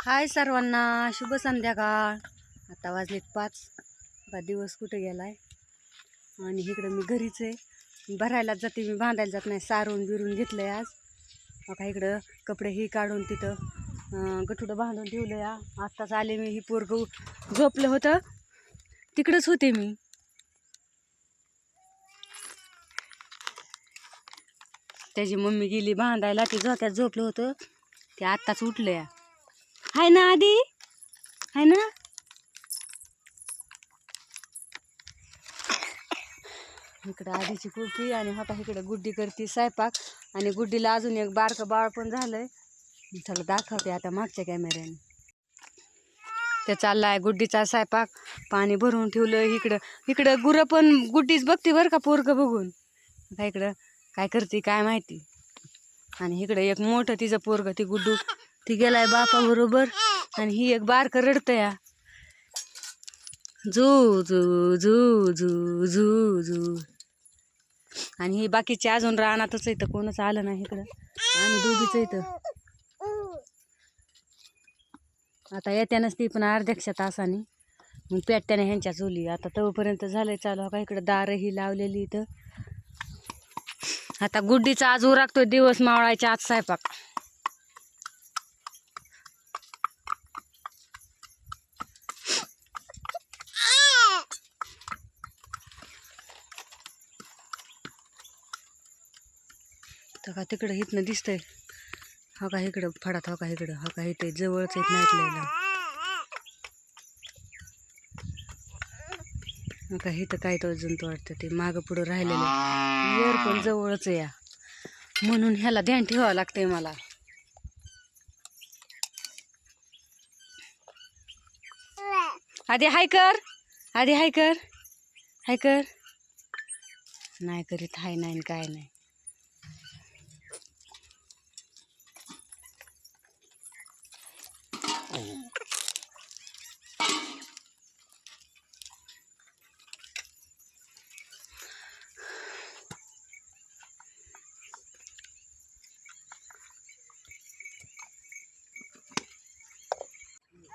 हाय सर्वांना शुभ संध्याकाळ. आता वाजलेत पाच. आता दिवस कुठे गेलाय? आणि इकडं मी घरीच आहे. भरायला जाते मी बांधायला जात नाही. सारून बिरून घेतलंय आज. आता इकडं कपडे ही काढून तिथं गठुडं बांधून ठेवलं या आत्ताच आले मी ही पोरग झोपलं होतं. तिकडंच होते मी. त्याची मम्मी गेली बांधायला ते झोक्यात झोपलं होतं. ते आत्ताच उठलं या हाय ना आधी? हाय ना? इकडं आधीची कुर्ती आणि आता इकडं गुड्डी करते स्वयंपाक. आणि गुड्डीला अजून एक बारकं बाळ पण झालंय. चला दाखवते आता मागच्या कॅमेऱ्याने ते चाललाय गुड्डीचा स्वयंपाक. पाणी भरून ठेवलं इकडं. इकडं गुरं पण गुड्डीच बघते बरं का पोरगं बघून. आता इकडं काय करते काय माहिती. आणि इकडं एक मोठं तिचं पोरगं ती गुड्डू. ती गेलाय बापा बरोबर आणि ही एक बारकं रडतं झू झू झू झू झू झू आणि ही बाकीचे अजून रानातच इथं कोणच आलं नाही इकडं. आणि दोघीच इथं आता येत्यानंच ती पण अर्ध्याक्षा तासाने मग पेटत्याने ह्यांच्या चुली. आता तोपर्यंत झालंय चालू. का इकडं दारं ही लावलेली इथं. आता गुड्डीचा आज उरागतोय दिवस मावळायच्या आज स्वयंपाक. तर का तिकडं इथनं दिसतंय. हा का इकडं? फडात हा का इकडं? हा का इथे? जवळच येत नाही हा का इथं काय तो जंतू वाटतं ते. मागं पुढं राहिलेलं. वर पण जवळच आहे या. म्हणून ह्याला ध्यान ठेवावं लागतंय मला. आधी हाय कर. आधी हाय कर. हाय कर. नाही करीत हाय नाही काय नाही.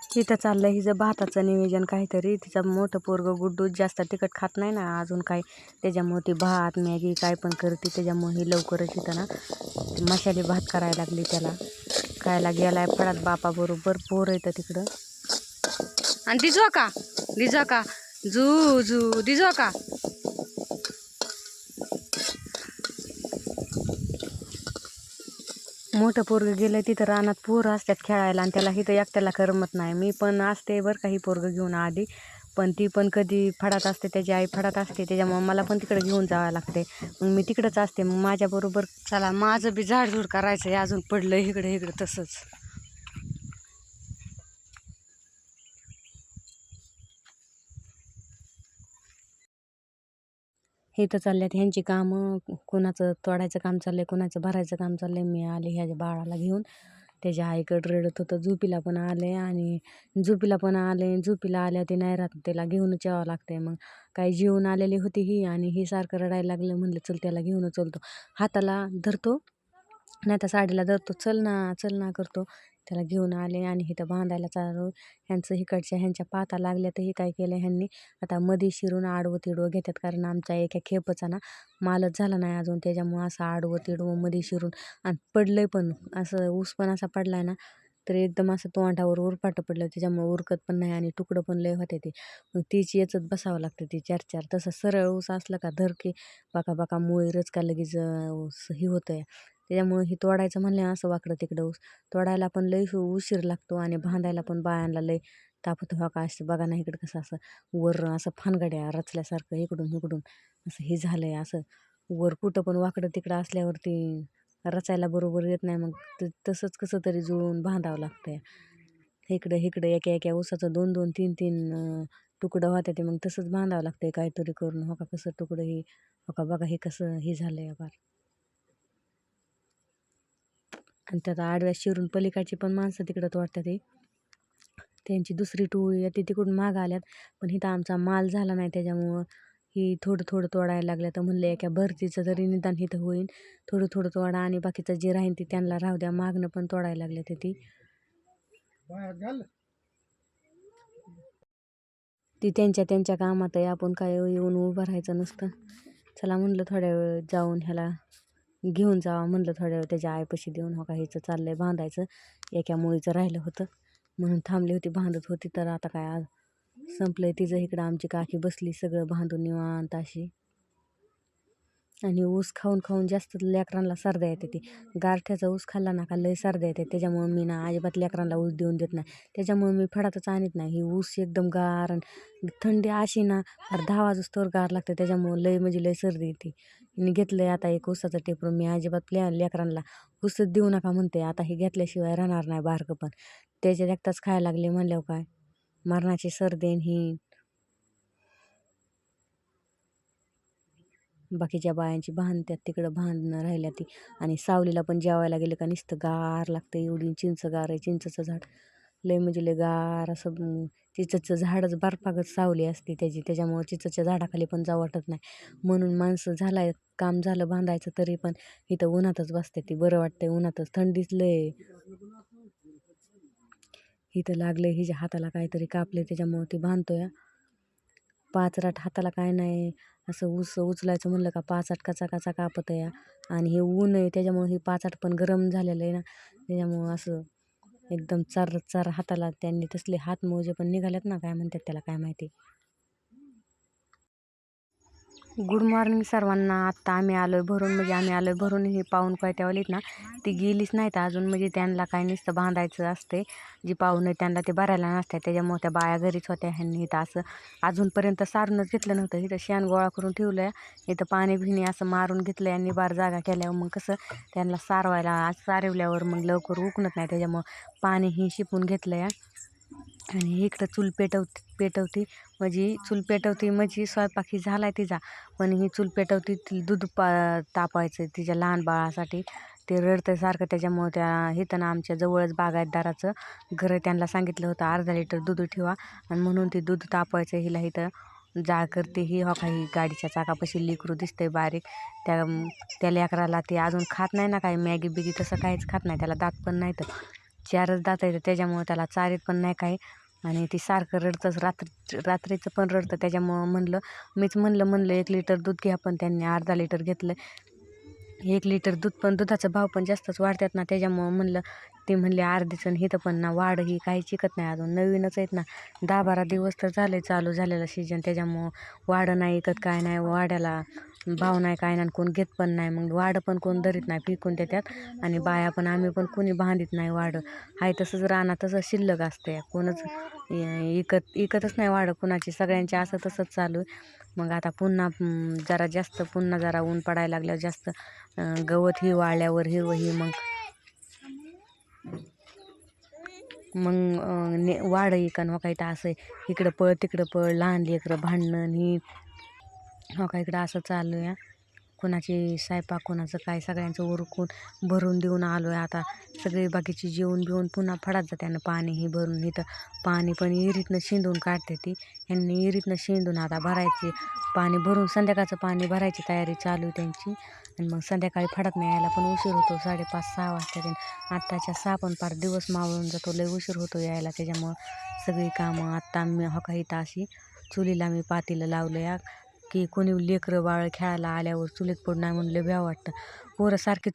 तिथं चाललंय हिचं भाताचं नियोजन काहीतरी. तिचा मोठं पोरगं गुड्डू जास्त तिखट खात नाही ना. अजून काय त्याच्यामुळे ती भात मॅगी काय पण करते. त्याच्यामुळे ही लवकरच इथं ना मसाले भात करायला लागली त्याला. खायला गेलाय फळात बापाबरोबर पोर येतं तिकडं. आणि दिजवा का? दिजवा का? झू झू दिजवा का? मोठं पोरगं गेलं तिथं रानात पोरं असतात खेळायला आणि त्याला इथं एकट्याला करमत नाही. मी पण असते बरं का ही पोरगं घेऊन आधी. पण ती पण कधी फडात असते त्याची आई फडात असते त्याच्यामुळे मला पण तिकडे घेऊन जावं लागते. मग मी तिकडंच असते मग माझ्याबरोबर चला माझं बी झाडझूड करायचं आहे अजून पडलं इकडे इकडे तसंच. तर चालल्यात ह्यांची कामं कोणाचं तोडायचं काम चाललंय कोणाचं भरायचं काम चाललंय मी आले ह्याच्या बाळाला घेऊन. त्याच्या आईकडं रडत होतं. झोपीला पण आले आणि झोपीला पण आले. झोपीला आल्या ते नाही राहत. त्याला घेऊनच यावं लागतंय. मग काही जेवून आलेली होती ही आणि ही सारखं रडायला लागलं. म्हणलं चल त्याला घेऊनच चलतो. हाताला धरतो. नाही तर साडीला धरतो. चल ना चल ना करतो. त्याला घेऊन आले आणि इथं बांधायला चालू. ह्यांचं इकडच्या ह्यांच्या पाता लागल्या तर हे काय केलं ह्यांनी? आता मधी शिरून आडवं तिडवं घेतात कारण आमच्या एका खेपचा ना मालच झाला नाही अजून. त्याच्यामुळं असं आडवं तिडवं मध्ये शिरून आणि पडलंय पण. असं ऊस पण असा पडलाय ना तर एकदम असं तोंडावर उरपाटं पडलं. त्याच्यामुळे उरकत पण नाही आणि तुकडं पण लय होते ते. मग तीच येचत बसावं लागतं ती चार चार तसं सरळ ऊस असलं का धर की बाका बाका मुळे रचका लगेच हे होतं आहे होतं त्याच्यामुळं ही तोडायचं म्हणलं असं वाकडं तिकडं ऊस. तोडायला पण लई उशीर लागतो आणि बांधायला पण बायांना लई तापत हो का असं बघा ना इकडं कसं असं वर असं फानगड्या रचल्यासारखं इकडून इकडून असं हे झालं आहे असं. वर कुठं पण वाकडं तिकडं असल्यावरती रचायला बरोबर येत नाही मग त- तसंच कसं तरी जुळून बांधावं लागतं आहे इकडं इकडं एका एका ऊसाचं दोन दोन तीन तीन तुकडं होत्या ते मग तसंच बांधावं लागतं आहे काहीतरी करून. हो का कसं तुकडं हे हो का बघा हे कसं हे झालं आहे बार आणि त्यात आडव्या शिरून पलीकडची पण माणसं तिकडं तोडतात ते त्यांची दुसरी टोळी ती तिकडून मागं आल्यात. पण इथं आमचा माल झाला नाही त्याच्यामुळं. ही थोडं थोडं तोडायला लागलं तर म्हणलं एका भरतीचं तरी निदान इथं होईल. थोडं थोडं तोडा आणि बाकीचं जे राहीन ते त्यांना राहू द्या. मागणं पण तोडायला लागले ते. ती ती त्यांच्या त्यांच्या कामात आहे आपण काय येऊन उभं राहायचं नसतं. चला म्हणलं थोड्या वेळ जाऊन ह्याला घेऊन जावा म्हणलं थोड्या वेळ त्याच्या आईपाशी देऊन हो का हिचं आहे बांधायचं. एका मुळीचं राहिलं होतं. म्हणून थांबली होती बांधत होती. तर आता काय आज आहे तिचं इकडं. आमची काकी बसली सगळं बांधून निवांत अशी. आणि ऊस खाऊन खाऊन जास्त लेकरांना सर्द्या येते ती. गारठ्याचा ऊस खाल्ला ना का लई सर्द्या येते. त्याच्यामुळं मी ना अजिबात लेकरांना ऊस देऊन देत नाही. त्याच्यामुळं मी फडातच आणत नाही. ही ऊस एकदम गार आणि थंडी अशी ना फार दहा वाजूस्तोवर गार लागते. त्याच्यामुळं लई म्हणजे लई सर्दी येते. मी घेतलंय आता एक ऊसाचं टेपरून मी अजिबात ले लेकरांना ऊसच देऊ नका म्हणते. आता हे घेतल्याशिवाय राहणार नाही बारकं पण. त्याच्यात एकटाच खायला लागले म्हणल्यावर काय? मरणाची सर्दी आणि ही बाकीच्या बायांची बांधत्यात तिकडं भांडणं राहिल्या ती. आणि सावलीला पण जेवायला गेलं का नुसतं गार लागतं एवढी. चिंच गार आहे चिंचचं झाड. लय म्हणजे लय गार असं चिचचं चिंचचं झाडच बर्फागत सावली असते त्याची. त्याच्यामुळं चिंचच्या झाडाखाली पण जाऊ वाटत नाही. म्हणून माणसं झालाय काम झालं बांधायचं तरी पण इथं उन्हातच बसते ती. बरं वाटतंय उन्हातच. थंडीच लय. इथं लागलंय हिच्या हाताला काहीतरी कापले त्याच्यामुळं ती बांधतोय पाचराट हाताला काय नाही. असं ऊस उचलायचं म्हणलं का पाच आठ कचा कचा कापत या. आणि हे ऊन आहे त्याच्यामुळं हे पाच आठ पण गरम झालेलं आहे ना. त्याच्यामुळं असं एकदम चार चार हाताला त्यांनी तसले हात मोजे पण निघाल्यात ना काय म्हणतात त्याला काय माहिती. गुड मॉर्निंग सर्वांना. आत्ता आम्ही आलो आहे भरून म्हणजे आम्ही आलो आहे भरून. ही पाहून त्यावालीत ना ती गेलीच नाही तर अजून. म्हणजे त्यांना काय नुसतं बांधायचं असते जी पाहून त्यांना ते भरायला नसतात त्याच्यामुळे त्या बाया घरीच होत्या ह्यांनी. इथं असं अजूनपर्यंत सारूनच घेतलं नव्हतं. इथं शेण गोळा करून ठेवलं आहे इथं पाणी बिणी असं मारून घेतलं आहे आणि बार जागा केल्यावर मग कसं त्यांना सारवायला सारवल्यावर मग लवकर उकणत नाही. त्याच्यामुळं पाणी ही शिपून घेतलं आहे आणि इकडं चूल पेटवती पेटवती. म्हणजे चूल पेटवती म्हणजे स्वयंपाक ही झाला आहे तिचा. पण ही चूल पेटवती ती दूध पा तापायचं तिच्या लहान बाळासाठी. ते रडतं सारखं त्याच्यामुळं त्या इथं ना आमच्या जवळच बागायतदाराचं घर आहे, त्यांना सांगितलं होतं अर्धा लिटर दूध ठेवा. आणि म्हणून ते दूध तापवायचं. हिला इथं जाळ करते. ही हो काही गाडीच्या चाकापाशी लेकरू दिसतंय बारीक. त्या त्या लेकराला ते अजून खात नाही ना काही. मॅगी बिगी तसं काहीच खात नाही. त्याला दात पण नाही तर चारच दात आहेत त्याच्यामुळं त्याला चारीत पण नाही काही. आणि ती सारखं रडतंच रात्री रात्रीचं पण रडतं. त्याच्यामुळं म्हणलं मीच म्हणलं म्हणलं एक लिटर दूध घ्या पण त्यांनी अर्धा लिटर घेतलं एक लिटर दूध पण दुधाचा भाव पण जास्तच वाढतात ना त्याच्यामुळं म्हणलं ते म्हणले अर्धीच आणि इथं पण ना वाढ ही काही चिकत नाही अजून नवीनच आहेत ना. दहा बारा दिवस तर झाले चालू झालेलं सीजन त्याच्यामुळं वाढ नाही इकत काय नाही वाढायला भाव नाही काय नाही कोण घेत पण नाही. मग वाढं पण कोण धरीत नाही पिकून देतात आणि बाया पण आम्ही पण कोणी बांधित नाही वाढं. हाय तसंच राहणार तसं शिल्लक असते कोणच इकत इकतच नाही वाढं कुणाची. सगळ्यांची असं तसंच चालू आहे. मग आता पुन्हा जरा जास्त पुन्हा जरा ऊन पडायला लागल्यावर जास्त गवत ही वाळल्यावर हिरवं ही मग. मग ने वाढ इकन हो काही तर असं इकडं पळ तिकडं पळ लहान लेकरं भांडणं ही हो का? इकडं असं चालू आहे. कोणाची स्वयंपाक कोणाचं काय सगळ्यांचं उरकून भरून देऊन आलो आहे आता. सगळे बाकीची जेवण बिवून पुन्हा फडात जात्यानं पाणी हे भरून. इथं पाणी पण विहिरीतनं शिंदून काढते ती. यांनी विहिरीतनं शिंदून आता भरायची पाणी भरून संध्याकाळचं पाणी भरायची तयारी चालू आहे त्यांची. आणि मग संध्याकाळी फडात नाही यायला पण उशीर होतो साडेपाच सहा वाजता आत्ताच्या सहा पण पार दिवस मावळून जातो लय उशीर होतो यायला. त्याच्यामुळं सगळी कामं आत्ता मी हो इथं अशी चुलीला मी पातीला लावलं या की कोणी लेकरं बाळ खेळायला आल्यावर चुलीत पडू नाही म्हणलं भ्या वाटतं. पोरं सारखी